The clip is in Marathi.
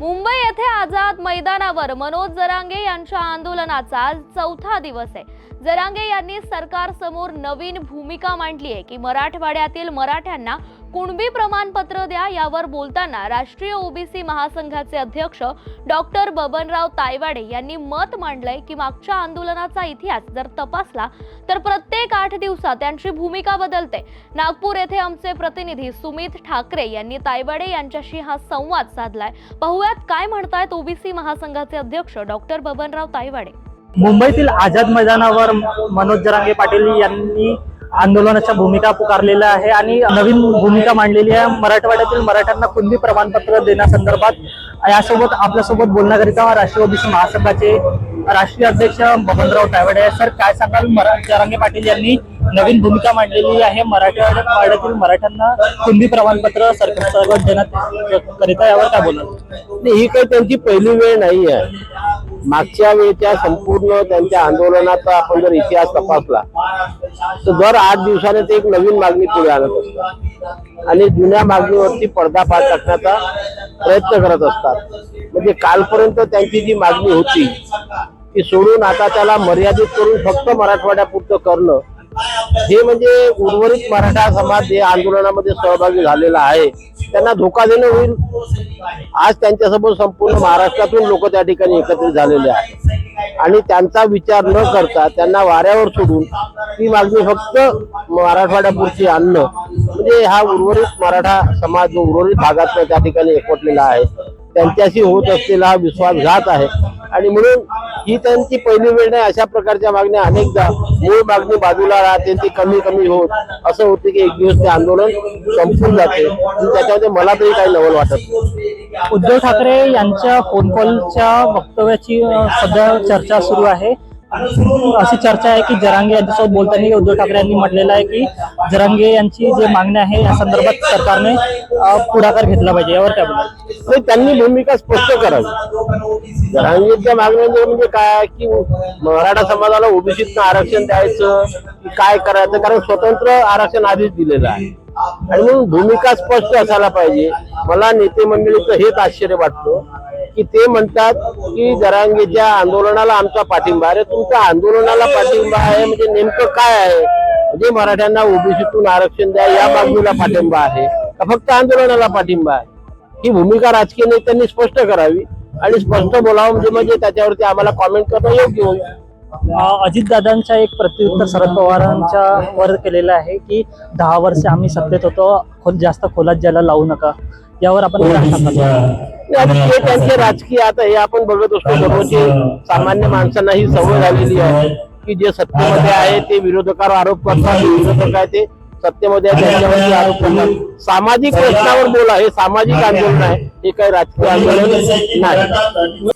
मुंबई येथे आझाद मैदानावर मनोज जरांगे यांच्या आंदोलनाचा आज चौथा दिवस आहे. जरांगे यांनी सरकारसमोर नवीन भूमिका मांडली आहे की मराठवाड्यातील मराठ्यांना कुणबी प्रमाणपत्र द्या यावर बोलताना राष्ट्रीय ओबीसी महासंघाचे अध्यक्ष डॉक्टर बबनराव तायवाडे यांनी मत मांडलंय की मागच्या आंदोलनाचा इतिहास जर तपासला तर प्रत्येक आठ दिवसात त्यांची भूमिका बदलते. नागपूर येथे आमचे प्रतिनिधी सुमित ठाकरे यांनी तायवाडे यांच्याशी हा संवाद साधलाय. पाहुयात काय म्हणतायत ओबीसी महासंघाचे अध्यक्ष डॉक्टर बबनराव तायवाडे. मुंबईतील आझाद मैदानावर मनोज जरांगे पाटील यांनी आंदोलनाच्या भूमिका पुकारलेल्या आहे आणि नवीन भूमिका मांडलेली आहे. मराठवाड्यातील मराठ्यांना कुणबी प्रमाणपत्र देण्यासंदर्भात यासोबत आपल्यासोबत बोलण्याकरिता राष्ट्रीय महासंघाचे राष्ट्रीय अध्यक्ष बबनराव तायवाडे सर काय सांगाल? मरा जरांगे पाटील यांनी नवीन भूमिका मांडलेली आहे. मराठवाड्यातील मराठ्यांना कुणबी प्रमाणपत्र सरकार देण्यात करिता यावर काय बोलाल? ही काही त्यांची पहिली वेळ नाही आहे मागच्या वेळच्या संपूर्ण त्यांच्या आंदोलनाचा आपण जर इतिहास तपासला तर दर आठ दिवसाने ते एक नवीन मागणी पुढे आणत असतात. आणि जुन्या मागणीवरती पडदाफाश टाकण्याचा प्रयत्न करत असतात. म्हणजे कालपर्यंत त्यांची जी मागणी होती ती सोडून आता त्याला मर्यादित करून फक्त मराठवाड्यापुरतं करणं हे म्हणजे उर्वरित मराठा समाज जे आंदोलनामध्ये सहभागी झालेला आहे. त्यांना धोका देणं होईल. आज त्यांच्यासमोर संपूर्ण महाराष्ट्रातून लोक त्या ठिकाणी एकत्रित झालेले आहेत. आणि त्यांचा विचार न करता त्यांना वाऱ्यावर सोडून ती मागणी फक्त मराठवाड्यापुरती आणणं म्हणजे हा उर्वरित मराठा समाज जो उर्वरित भागात त्या ठिकाणी एकवटलेला आहे त्यांच्याशी होत असलेला हा विश्वासघात आहे. आणि म्हणून ही त्यांची पहिली वेळ नाही अशा प्रकारच्या मागण्या अनेकदा मूळ मागणी बाजूला राहते ती कमी कमी होत. असं होते की एक दिवस ते आंदोलन संपून जाते. त्याच्यामध्ये मला तरी काही नवल वाटत उद्धव ठाकरे यांच्या फोन कॉलच्या वक्तव्याची सध्या चर्चा सुरू आहे. अशी चर्चा आहे की जरांगे यांच्यासोबत बोलताना उद्धव ठाकरे यांनी म्हटलेलं आहे की जरांगे यांची जे मागणी आहे या संदर्भात सरकारने पुढाकार घेतला पाहिजे यावर काय बोलाल नाही म्हणजे त्यांनी भूमिका स्पष्ट करावी. जरांगीच्या मागण्या म्हणजे काय की मराठा समाजाला ओबीसीतनं आरक्षण द्यायचं की काय करायचं? कारण स्वतंत्र आरक्षण आधीच दिलेलं आहे. आणि म्हणून भूमिका स्पष्ट असायला पाहिजे. मला नेते मंडळीचं हेच आश्चर्य वाटतं की ते म्हणतात की जरांगीच्या आंदोलनाला आमचा पाठिंबा अरे तुमच्या आंदोलनाला पाठिंबा आहे म्हणजे नेमकं काय आहे? म्हणजे मराठ्यांना ओबीसीतून आरक्षण द्या या बाजूला पाठिंबा आहे. फक्त आंदोलनाला पाठिंबा आहे? ही भूमिका राजकीय नेत्यांनी स्पष्ट करावी आणि स्पष्ट बोलावं म्हणजे म्हणजे त्याच्यावरती आम्हाला कॉमेंट करणं योग्य होईल. अजितदादांच्या एक प्रत्युत्तर शरद पवारांच्या वर केलेलं आहे की दहा वर्ष आम्ही सत्तेत होतो खोल जास्त खोलात ज्याला लावू नका. यावर आपण ते त्यांचे राजकीय आता हे आपण बघत असतो दररोजचे सामान्य माणसांना ही सवय झालेली आहे की जे सत्तेमध्ये आहे ते विरोधकावर आरोप करतात विरोधक आहे ते सत्तेमध्ये त्यांच्यावरती आरोप करतात सामाजिक प्रश्नावर बोला हे सामाजिक आंदोलन आहे. हे काही राजकीय आंदोलन नाही.